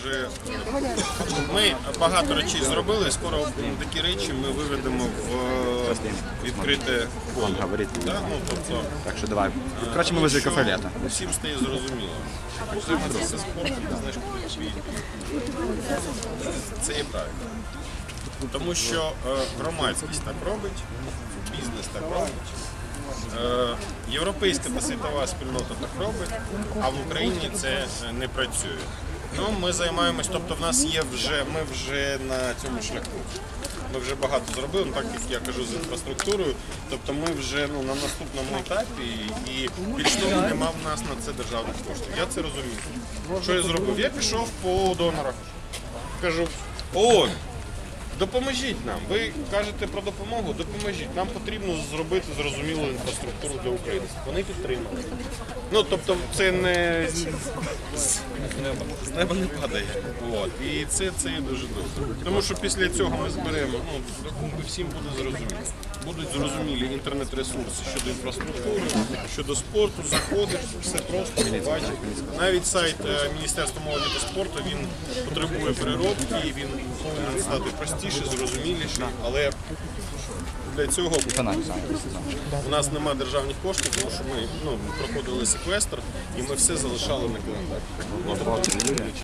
вже ми багато речей зробили. Скоро такі речі ми виведемо в е, відкрите поле. Да? Ну, тобто, Так що давай. Коротше, ми возле що кафе лето. Всім стає зрозуміло. Займатися спортом, ти знаєш, куди свій. Це є правильно. Тому що е, громадськість так робить, бізнес так робить. Е, європейська та світова спільнота так робить, а в Україні це е, не працює. Ну, ми займаємось, тобто в нас є вже, ми вже на цьому шляху. Ми вже багато зробили, ну, так як я кажу, з інфраструктурою. Тобто ми вже ну, на наступному етапі і більш того, нема в нас на це державних коштів. Я це розумію. Що я зробив? Я пішов по донорах. Кажу, о, Допоможіть нам. Ви кажете про допомогу, допоможіть. Нам потрібно зробити зрозумілу інфраструктуру для України. Вони підтримали. Ну тобто, це не з з з неба не падає. От. І це, це є дуже добре. Тому що після цього ми зберемо, ну рахунки всім буде зрозуміло. Будуть зрозумілі інтернет-ресурси щодо інфраструктури, щодо спорту, заходиш, все просто побачиш. Навіть сайт е, Міністерства молоді та спорту він потребує переробки, він повинен стати простіше, зрозуміліше, але для цього у нас немає державних коштів, тому що ми ну, проходили секвестр і ми все залишали на календар.